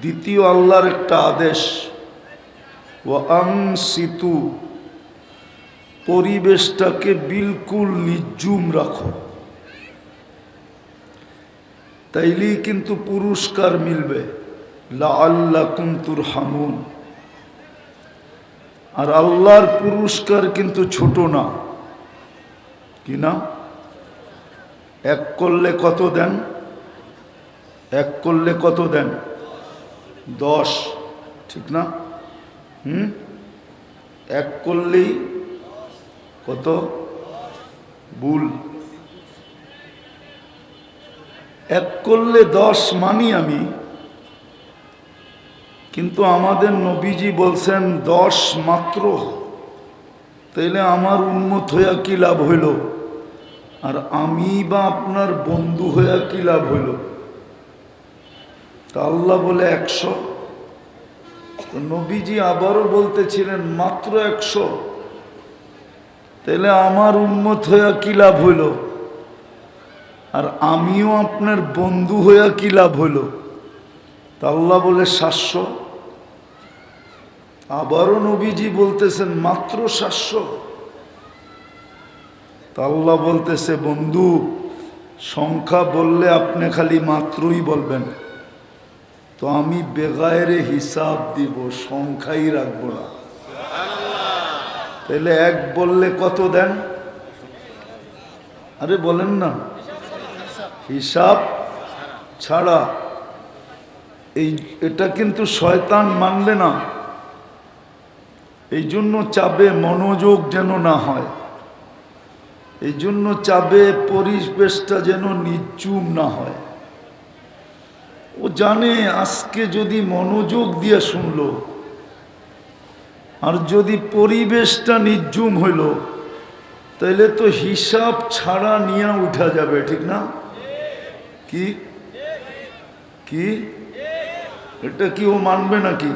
দ্বিতীয় আল্লাহর একটা আদেশ। ও আং সিতু পরিবেশটাকে বিলকুল নির্জুম রাখো। তাইলেই কিন্তু পুরস্কার মিলবে। লা আল্লাহ কুন্তুর হামুন আর আল্লাহর পুরস্কার কিন্তু ছোট না। কি না? এক করলে কত দেন? এক করলে কত দেন? দশ, ঠিক না? হুম? এক করলেই কত? ভুল। এক করলে দশ মানি আমি। কিন্তু আমাদের নবীজি বলছেন, দশ মাত্র। তাইলে আমার উন্মত হইয়া কি লাভ হইল? আর আমি বা আপনার বন্ধু হইয়া কি লাভ হইল? তা আল্লাহ বলে একশো। নবীজি আবারও বলতেছিলেন, মাত্র একশো। তাহলে আমার উন্মত হইয়া কি লাভ হইল? আর আমিও আপনার বন্ধু হইয়া কি লাভ হইল? তা আল্লাহ বলে সাতশো। আবারও নবীজি বলতেছেন, মাত্র সাতশো। তা আল্লাহ বলতেছে, বন্ধু, সংখ্যা বললে আপনি খালি মাত্রই বলবেন। তো আমি বেগায়ের হিসাব দিব, সংখ্যাই রাখব না। তাহলে এক বললে কত দেন? আরে বলেন না। হিসাব ছাড়া এই, এটা কিন্তু শয়তান মানবে না। এই জন্য চাবে মনোযোগ যেন না হয়। এই জন্য চাবে পরিবেশটা যেন নিচুম না হয়। ও জানে আজকে যদি মনোযোগ দিয়ে শুনলো, আর যদি পরিবেশটা নির্জুম হইল তাহলে তো হিসাব ছাড়া নিয়ে উঠা যাবে, ঠিক না? কি? কি? এটা কি ও মানবে নাকি?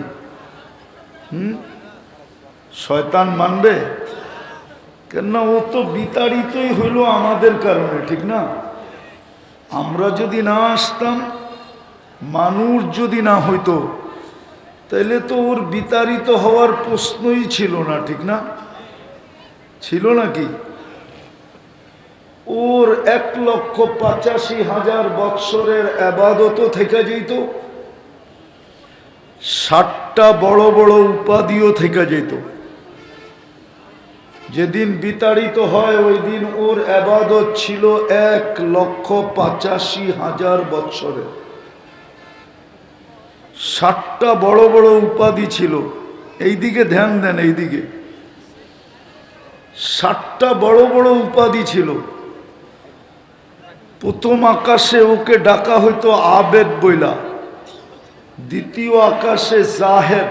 হুম? শয়তান মানবে? কেননা ও তো বিতাড়িতই হইল আমাদের কারণে, ঠিক না? আমরা যদি না আসতাম মানুষ যদি না হইতো, তাইলে তো ওর বিতাড়িত হওয়ার প্রশ্নই ছিল না, ঠিক না? ছিল নাকি ওর এক লক্ষ পঁচাশি হাজার বৎসরের আবাদত থেকে যেত, ষাটটা বড় বড় উপাধিও থেকে যেত। যেদিন বিতাড়িত হয়, ওই দিন ওর আবাদত ছিল এক লক্ষ পঁচাশি হাজার বৎসরের। ষাটটা বড় বড় উপাধি ছিল। এই দিকে ধ্যান দেন এই দিকে ষাটটা বড় বড় উপাধি ছিল। প্রথম আকাশে ওকে ডাকা হইতো আবেদ বইলা। দ্বিতীয় আকাশে জাহেব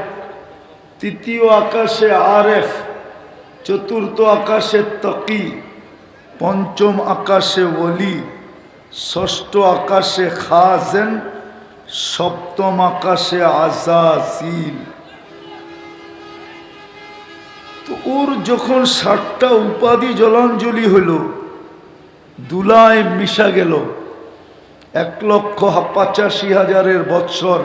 তৃতীয় আকাশে আরেফ। চতুর্থ আকাশে তকি। পঞ্চম আকাশে ওলি। ষষ্ঠ আকাশে খাজেন। সপ্তম আকাশে আজাজিল। তো ওর যখন ষাটটা উপাধি জলাঞ্জলি হইল দুলায় মিশা গেল। এক লক্ষ পঁচাশি হাজারের বৎসর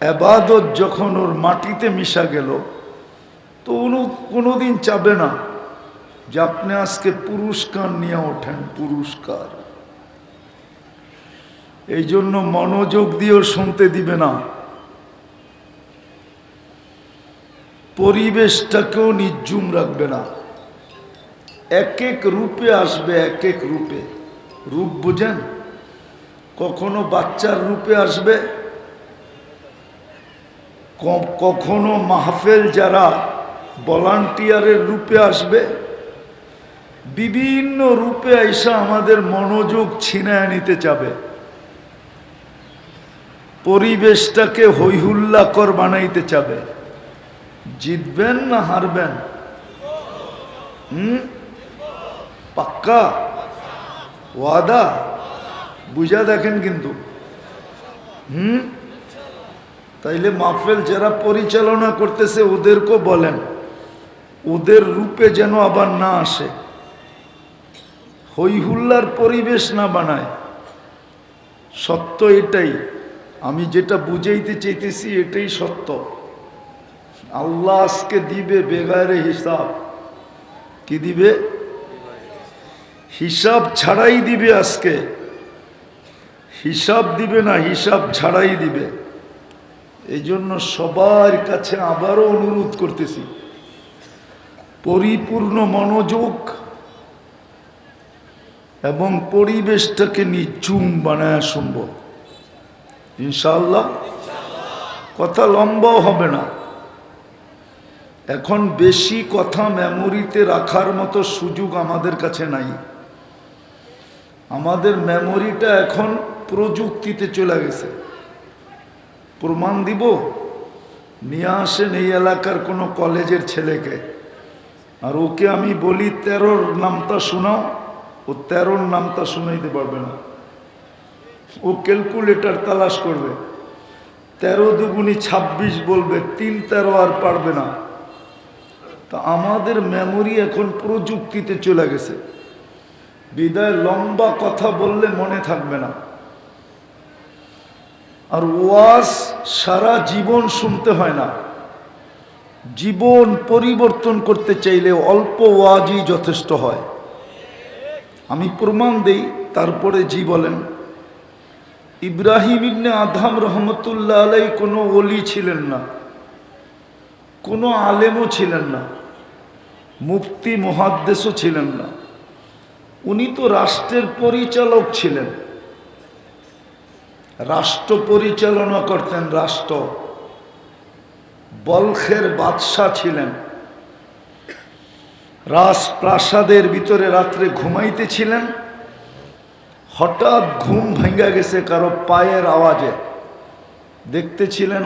এবাদত যখন ওর মাটিতে মিশা গেল, তো কোনোদিন চাবে না যে আপনি আজকে পুরস্কার নিয়ে ওঠেন, পুরস্কার। এই জন্য মনোযোগ দিয়েও শুনতে দিবে না। পরিবেশটাকেও নির্জুম রাখবে না। এক এক রূপে আসবে, এক এক রূপে। রূপ বুঝেন? কখনো বাচ্চার রূপে আসবে কখনো মাহফেল যারা ভলান্টিয়ারের রূপে আসবে, বিভিন্ন রূপে এসে আমাদের মনোযোগ ছিনায় নিতে চাবে। পরিবেশটাকে হৈহুল্লাকর বানাইতে চাবে। জিতবেন না হারবেন? হুম? পাক্কা? ওয়াদা? বুঝা দেখেন কিন্তু। হুম? তাইলে মাহফেল যারা পরিচালনা করতেছে ওদেরকেও বলেন। ওদের রূপে যেন আবার না আসে। হৈহুল্লার পরিবেশ না বানায়। সত্য এটাই। আমি যেটা বুঝাইতে চাইতেছি এটাই সত্য। আল্লাহ আজকে দিবে বেগারে হিসাব। কি দিবে? হিসাব ছাড়াই দিবে আজকে। হিসাব দিবে না, হিসাব ছাড়াই দিবে। এই জন্য সবার কাছে আবারও অনুরোধ করতেছি, পরিপূর্ণ মনোযোগ এবং পরিবেশটাকে নিচুম বানায় শুনব। ইনশাল্লাহ কথা লম্বাও হবে না। এখন বেশি কথা মেমোরিতে রাখার মতো সুযোগ আমাদের কাছে নাই। আমাদের মেমোরিটা এখন প্রযুক্তিতে চলে গেছে। প্রমাণ দিব? নিয়ে আসেন এই এলাকার কোনো কলেজের ছেলেকে। আর ওকে আমি বলি, তেরোর নামটা শোনাও। ও তেরোর নামটা শুনাইতে পারবে না। ও ক্যালকুলেটার তালাশ করবে। তেরো দুগুনি ছাব্বিশ বলবে, তিন তেরো আর পারবে না। তা আমাদের মেমোরি এখন প্রযুক্তিতে চলে গেছে। বিদায় লম্বা কথা বললে মনে থাকবে না। আর ওয়াজ সারা জীবন শুনতে হয় না। জীবন পরিবর্তন করতে চাইলে অল্প ওয়াজই যথেষ্ট হয়। আমি প্রমাণ দেই, তারপরে জি বলেন। ইব্রাহিম ইবনে আধাম রহমতুল্লাহ আলাই কোনো অলি ছিলেন না, কোনো আলেমও ছিলেন না, মুফতি মহাদ্দেশও ছিলেন না। উনি তো রাষ্ট্রের পরিচালক ছিলেন। রাষ্ট্র পরিচালনা করতেন রাষ্ট্র। বলখের বাদশাহ ছিলেন। রাজপ্রাসাদের ভিতরে রাত্রে ঘুমাইতেছিলেন হঠাৎ ঘুম ভেঙে গেছে কারও পায়ের আওয়াজে। দেখতেছিলেন